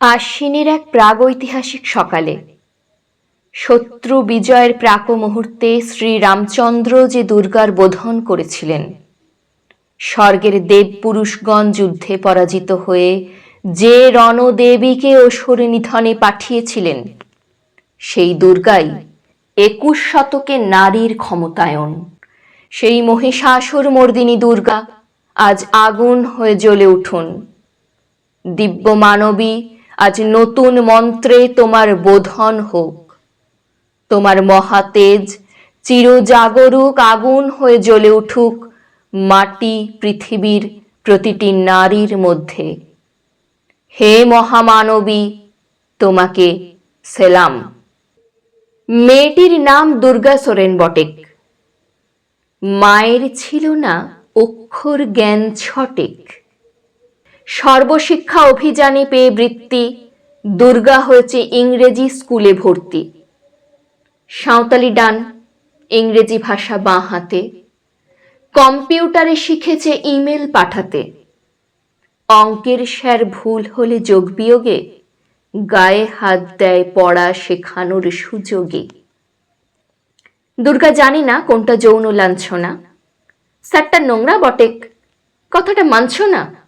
আশ্বিনের এক প্রাগৈতিহাসিক সকালে। শত্রু বিজয়ের প্রাক মুহূর্তে শ্রী রামচন্দ্র যে দুর্গার বোধন করেছিলেন, স্বর্গের দেবপুরুষগণ যুদ্ধে পরাজিত হয়ে যে রণদেবীকে অসুর নিধনে পাঠিয়েছিলেন, সেই দুর্গাই একুশ শতকে নারীর ক্ষমতায়ন। সেই মহিষাসুর মর্দিনী দুর্গা আজ আগুন হয়ে জ্বলে উঠুন। দিব্য মানবী আজ নতুন মন্ত্রে তোমার বোধন হোক। তোমার মহাতেজ চিরজাগরুক আগুন হয়ে জ্বলে উঠুক মাটি পৃথিবীর প্রতিটি নারীর মধ্যে। হে মহামানবী, তোমাকে সেলাম। মেয়েটির নাম দুর্গা সোরেন বটেক। মায়ের ছিল না অক্ষর জ্ঞান ছটেক। সর্বশিক্ষা অভিযানে পেয়ে বৃত্তি, দুর্গা হয়েছে ইংরেজি স্কুলে ভর্তি। সাঁওতালি ডান, ইংরেজি ভাষা বাঁ হাতে। কম্পিউটারে শিখেছে ইমেল পাঠাতে। অঙ্কের স্যার ভুল হলে যোগ বিয়োগে, গায়ে হাত দেয় পড়া শেখানোর সুযোগে। দুর্গা জানি না কোনটা যৌন লাঞ্ছনা। স্যারটা নোংরা বটেক। কথাটা মানছ না?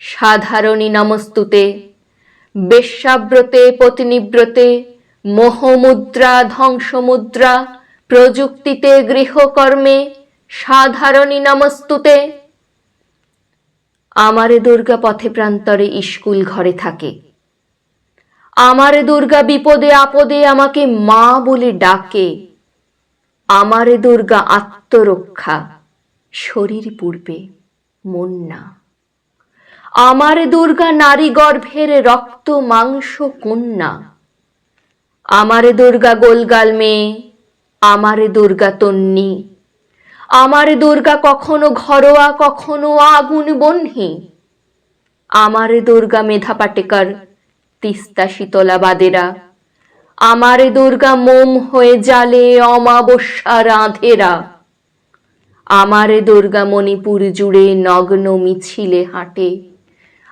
সাধারণী নমস্তুতে, বেশ্যাব্রতে পত্নীব্রতে, মোহমুদ্রা ধ্বংসমুদ্রা, প্রযুক্তিতে গৃহকর্মে সাধারণী নমস্তুতে। আমারে দুর্গা পথে প্রান্তরে স্কুল ঘরে থাকে। আমারে দুর্গা বিপদে আপদে আমাকে মা বলে ডাকে। আমারে দুর্গা আত্মরক্ষা, শরীর পূর্বে মন না আমারে দুর্গা নারী গর্ভের রক্ত মাংস কন্যা। আমারে দুর্গা গোলগাল মেয়ে, আমারে দুর্গা তন্নি। আমারে দুর্গা কখনো ঘরোয়া, কখনো আগুন বহ্নি আমারে দুর্গা মেধা পাটেকার, তিস্তা শীতলা বাদেরা। আমারে দুর্গা মোম হয়ে জালে অমাবস্যা রাধেরা। আমারে দুর্গা মণিপুর জুড়ে নগ্ন মিছিলে হাঁটে।